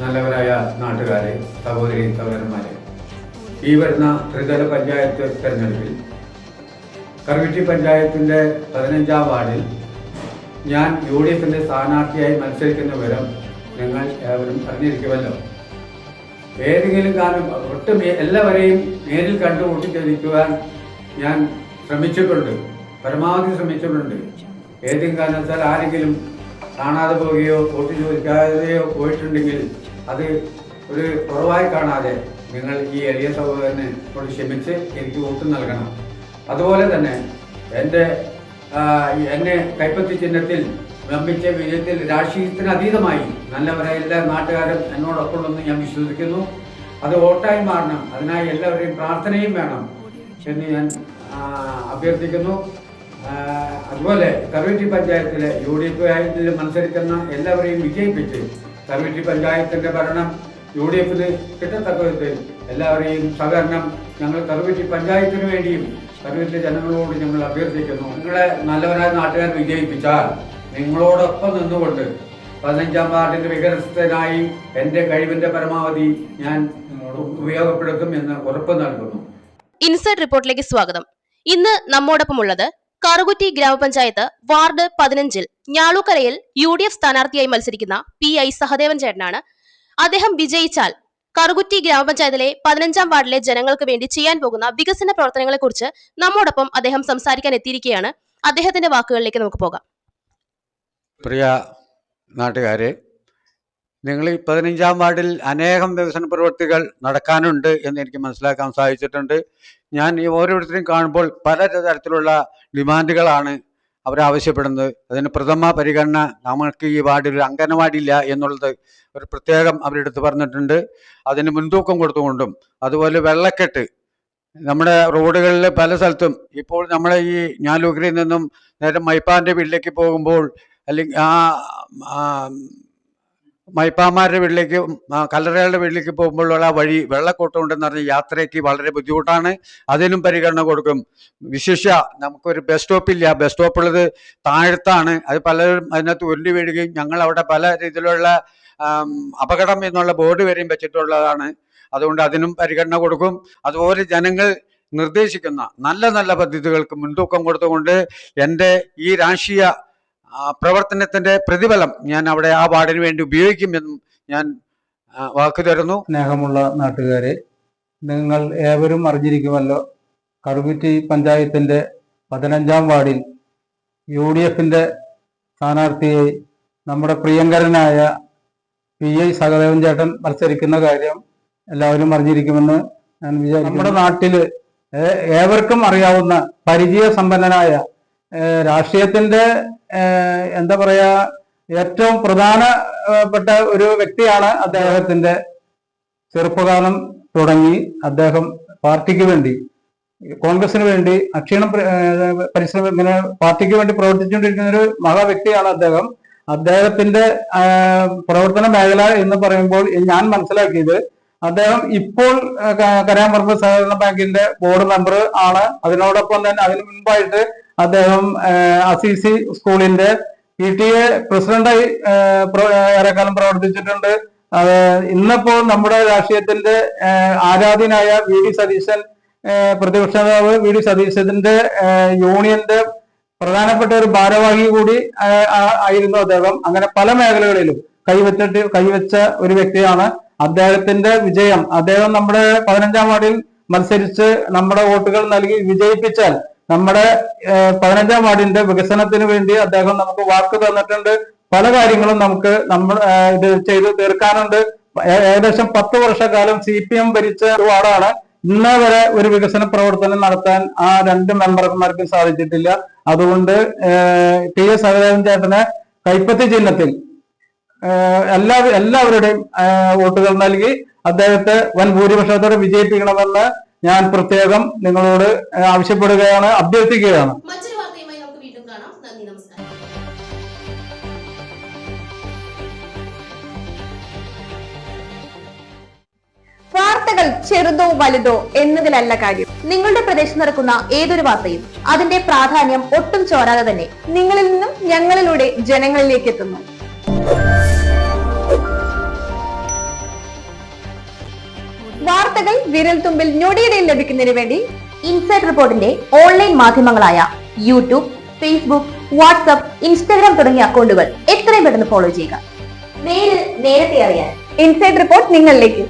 നല്ലവരായ നാട്ടുകാരെ സഹോദരി സഹോദരന്മാരെ. ഈ വരുന്ന ത്രിതല പഞ്ചായത്ത് തെരഞ്ഞെടുപ്പിൽ കറുവിറ്റി പഞ്ചായത്തിന്റെ പതിനഞ്ചാം വാർഡിൽ ഞാൻ യു ഡി എഫിന്റെ സ്ഥാനാർത്ഥിയായി മത്സരിക്കുന്ന വിവരം നിങ്ങൾ ഏവരും അറിഞ്ഞിരിക്കുമല്ലോ. ഏതെങ്കിലും കാരണം ഒട്ടും എല്ലാവരെയും നേരിൽ കണ്ടു ഞാൻ ശ്രമിച്ചിട്ടുണ്ട് പരമാവധി ശ്രമിച്ചിട്ടുണ്ട്. ഏതെങ്കിലും കാരണത്താൽ ആരെങ്കിലും കാണാതെ പോവുകയോ വോട്ട് ചോദിക്കാതെയോ പോയിട്ടുണ്ടെങ്കിൽ അത് ഒരു കുറവായി കാണാതെ നിങ്ങൾ ഈ എളിയ സഹോദരനെ കൊണ്ട് ക്ഷമിച്ച് എനിക്ക് വോട്ട് നൽകണം. അതുപോലെ തന്നെ എന്റെ എന്നെ കൈപ്പത്തി ചിഹ്നത്തിൽ വമ്പിച്ച വിജയത്തിൽ രാഷ്ട്രീയത്തിന് അതീതമായി നല്ലവരായ എല്ലാ നാട്ടുകാരും എന്നോടൊപ്പം ഒന്ന് ഞാൻ വിശ്വസിക്കുന്നു. അത് വോട്ടായി മാറണം. അതിനായി എല്ലാവരുടെയും പ്രാർത്ഥനയും വേണം എന്ന് ഞാൻ അഭ്യർത്ഥിക്കുന്നു. അതുപോലെ കറുവറ്റി പഞ്ചായത്തിലെ യു ഡി എഫ് മത്സരിക്കുന്ന എല്ലാവരെയും വിജയിപ്പിച്ച് കറുവറ്റി പഞ്ചായത്തിന്റെ ഭരണം യു ഡി എഫിന് കിട്ടത്തക്ക വിധത്തിൽ എല്ലാവരെയും സഹകരണം ഞങ്ങൾ കറുവറ്റി പഞ്ചായത്തിന് വേണ്ടിയും കറുവറ്റി ജനങ്ങളോട് ഞങ്ങൾ അഭ്യർത്ഥിക്കുന്നു. നിങ്ങളെ നല്ലവരായ നാട്ടുകാർ വിജയിപ്പിച്ചാൽ നിങ്ങളോടൊപ്പം നിന്നുകൊണ്ട് പതിനഞ്ചാം വാർഡിന്റെ വികസനത്തിനായി എന്റെ കഴിവിന്റെ പരമാവധി ഞാൻ ഉപയോഗപ്പെടുത്തും എന്ന് ഉറപ്പ് നൽകുന്നു. ഇൻസൈഡ് റിപ്പോർട്ടിലേക്ക് സ്വാഗതം. ഇന്ന് നമ്മോടൊപ്പമുള്ളത് കറുകുറ്റി ഗ്രാമപഞ്ചായത്ത് വാർഡ് പതിനഞ്ചിൽ ഞാളൂക്കരയിൽ യു ഡി എഫ് സ്ഥാനാർത്ഥിയായി മത്സരിക്കുന്ന പി ഐ സഹദേവൻ ചേട്ടനാണ്. അദ്ദേഹം വിജയിച്ചാൽ കറുകുറ്റി ഗ്രാമപഞ്ചായത്തിലെ പതിനഞ്ചാം വാർഡിലെ ജനങ്ങൾക്ക് വേണ്ടി ചെയ്യാൻ പോകുന്ന വികസന പ്രവർത്തനങ്ങളെ കുറിച്ച് നമ്മോടൊപ്പം അദ്ദേഹം സംസാരിക്കാൻ എത്തിയിരിക്കുകയാണ്. അദ്ദേഹത്തിന്റെ വാക്കുകളിലേക്ക് നമുക്ക് പോകാം. പ്രിയ നാട്ടുകാരെ നിങ്ങൾ പതിനഞ്ചാം വാർഡിൽ അനേകം വികസന പ്രവൃത്തികൾ നടക്കാനുണ്ട് എന്ന് എനിക്ക് മനസ്സിലാക്കാൻ സാധിച്ചിട്ടുണ്ട്. ഞാൻ ഈ ഓരോരുത്തരെയും കാണുമ്പോൾ പല തരത്തിലുള്ള ഡിമാൻഡുകളാണ് അവരാവശ്യപ്പെടുന്നത് അതിന് പ്രഥമ പരിഗണന നമുക്ക് ഈ വാർഡിൽ ഒരു ഇല്ല എന്നുള്ളത് ഒരു പ്രത്യേകം അവരെടുത്ത് പറഞ്ഞിട്ടുണ്ട്. അതിന് മുൻതൂക്കം കൊടുത്തുകൊണ്ടും അതുപോലെ വെള്ളക്കെട്ട്. നമ്മുടെ റോഡുകളിൽ പല സ്ഥലത്തും ഇപ്പോൾ നമ്മളെ ഈ ഞാലൂക്കരയിൽ നിന്നും നേരെ മൈപ്പാന്റെ വീട്ടിലേക്ക് പോകുമ്പോൾ അല്ലെങ്കിൽ ആ, മൈപ്പാമാരുടെ വീട്ടിലേക്ക് കല്ലറകളുടെ വീട്ടിലേക്ക് പോകുമ്പോഴുള്ള വഴി വെള്ളക്കൊട്ടുണ്ടെന്ന് പറഞ്ഞ യാത്രയ്ക്ക് വളരെ ബുദ്ധിമുട്ടാണ്. അതിനും പരിഗണന കൊടുക്കും. വിശേഷ നമുക്കൊരു ബസ് സ്റ്റോപ്പില്ല ബസ് സ്റ്റോപ്പുള്ളത് താഴത്താണ്. അത് പലരും അതിനകത്ത് ഉരുണ്ടി വീഴുകയും ഞങ്ങൾ അവിടെ പല രീതിയിലുള്ള അപകടം എന്നുള്ള ബോർഡ് വരെയും വെച്ചിട്ടുള്ളതാണ്. അതുകൊണ്ട് അതിനും പരിഗണന കൊടുക്കും. അതുപോലെ ജനങ്ങൾ നിർദ്ദേശിക്കുന്ന നല്ല നല്ല പദ്ധതികൾക്ക് മുൻതൂക്കം കൊടുത്തുകൊണ്ട് എന്റെ ഈ രാഷ്ട്രീയ പ്രവർത്തനത്തിന്റെ പ്രതിഫലം ഞാൻ അവിടെ ആ വാർഡിന് വേണ്ടി ഉപയോഗിക്കുമെന്നും ഞാൻ വാക്കു തരുന്നു. സ്നേഹമുള്ള നാട്ടുകാരെ നിങ്ങൾ ഏവരും അറിഞ്ഞിരിക്കുമല്ലോ കറുകുറ്റി പഞ്ചായത്തിന്റെ പതിനഞ്ചാം വാർഡിൽ യു ഡി എഫിന്റെ സ്ഥാനാർത്ഥിയെ നമ്മുടെ പ്രിയങ്കരനായ പി ഐ സഹദേവൻ ചേട്ടൻ മത്സരിക്കുന്ന കാര്യം എല്ലാവരും അറിഞ്ഞിരിക്കുമെന്ന് ഞാൻ വിചാരിക്കുന്നു. നമ്മുടെ നാട്ടിൽ ഏവർക്കും അറിയാവുന്ന പരിചയസമ്പന്നനായ ഏ, രാഷ്ട്രീയത്തിന്റെ എന്താ പറയാ ഏറ്റവും പ്രധാനപ്പെട്ട ഒരു വ്യക്തിയാണ് അദ്ദേഹത്തിന്റെ ചെറുപ്പകാലം തുടങ്ങി അദ്ദേഹം പാർട്ടിക്ക് വേണ്ടി കോൺഗ്രസിന് വേണ്ടി അക്ഷീണം പരിശ്രമം ഇങ്ങനെ പാർട്ടിക്ക് വേണ്ടി പ്രവർത്തിച്ചുകൊണ്ടിരിക്കുന്ന ഒരു മഹാ വ്യക്തിയാണ് അദ്ദേഹം. അദ്ദേഹത്തിന്റെ പ്രവർത്തന മേഖല എന്ന് പറയുമ്പോൾ ഞാൻ മനസ്സിലാക്കിയത് അദ്ദേഹം ഇപ്പോൾ ആഹ് ക- കരാമ്പറമ്പ് സഹകരണ ബാങ്കിന്റെ ബോർഡ് മെമ്പർ ആണ്. അതിനോടൊപ്പം തന്നെ അതിനു മുൻപായിട്ട് അദ്ദേഹം അസിസി സ്കൂളിന്റെ പി ടി എ പ്രസിഡന്റായി ഏറെക്കാലം പ്രവർത്തിച്ചിട്ടുണ്ട്. അത് ഇന്നിപ്പോ നമ്മുടെ രാഷ്ട്രീയത്തിന്റെ ആരാധ്യനായ വി ഡി സതീശൻ പ്രതിപക്ഷ നേതാവ് വി ഡി സതീശന്റെ യൂണിയന്റെ പ്രധാനപ്പെട്ട ഒരു ഭാരവാഹി കൂടി ആയിരുന്നു അദ്ദേഹം. അങ്ങനെ പല മേഖലകളിലും കൈവച്ചിട്ട് കൈവച്ച ഒരു വ്യക്തിയാണ് അദ്ദേഹത്തിന്റെ വിജയം. അദ്ദേഹം നമ്മുടെ പതിനഞ്ചാം വാർഡിൽ മത്സരിച്ച് നമ്മുടെ വോട്ടുകൾ നൽകി വിജയിപ്പിച്ചാൽ നമ്മുടെ പതിനഞ്ചാം വാർഡിന്റെ വികസനത്തിന് വേണ്ടി അദ്ദേഹം നമുക്ക് വാക്ക് തന്നിട്ടുണ്ട്. പല കാര്യങ്ങളും നമുക്ക് നമ്മൾ ഇത് ചെയ്തു തീർക്കാനുണ്ട്. ഏകദേശം പത്ത് വർഷക്കാലം സി പി എം ഭരിച്ച വാർഡാണ്. ഇന്നേ വരെ ഒരു വികസന പ്രവർത്തനം നടത്താൻ ആ രണ്ട് മെമ്പർമാർക്കും സാധിച്ചിട്ടില്ല. അതുകൊണ്ട് ടി എസ് സഹദേവൻ ചേട്ടനെ കൈപ്പത്തി ചിഹ്നത്തിൽ എല്ലാ എല്ലാവരുടെയും വോട്ടുകൾ നൽകി അദ്ദേഹത്തെ വൻ ഭൂരിപക്ഷത്തോടെ വിജയിപ്പിക്കണമെന്ന് ഞാൻ പ്രത്യേകം നിങ്ങളോട് ആവശ്യപ്പെടുകയാണ് അഭ്യർത്ഥിക്കുകയാണ്. മറ്റൊരു വാർത്തയുമായി നമുക്ക് വീണ്ടും കാണാം. നന്ദി നമസ്കാരം. വാർത്തകൾ ചെറുതോ വലുതോ എന്നതിലല്ല കാര്യം. നിങ്ങളുടെ പ്രദേശത്ത് നടക്കുന്ന ഏതൊരു വാർത്തയും അതിന്റെ പ്രാധാന്യം ഒട്ടും ചോരാതെ തന്നെ നിങ്ങളിൽ നിന്നും ഞങ്ങളിലൂടെ ജനങ്ങളിലേക്ക് എത്തുന്നു. വാർത്തകൾ വിരൽ തുമ്പിൽ ഞൊടിയിടയിൽ ലഭിക്കുന്നതിന് വേണ്ടി ഇൻസൈഡ് റിപ്പോർട്ടിന്റെ ഓൺലൈൻ മാധ്യമങ്ങളായ യൂട്യൂബ് ഫേസ്ബുക്ക് വാട്സ്ആപ്പ് ഇൻസ്റ്റാഗ്രാം തുടങ്ങിയ അക്കൗണ്ടുകൾ എത്രയും പെട്ടെന്ന് ഫോളോ ചെയ്യുക. നേരത്തെ അറിയാൻ ഇൻസൈഡ് റിപ്പോർട്ട് നിങ്ങളിലേക്ക്.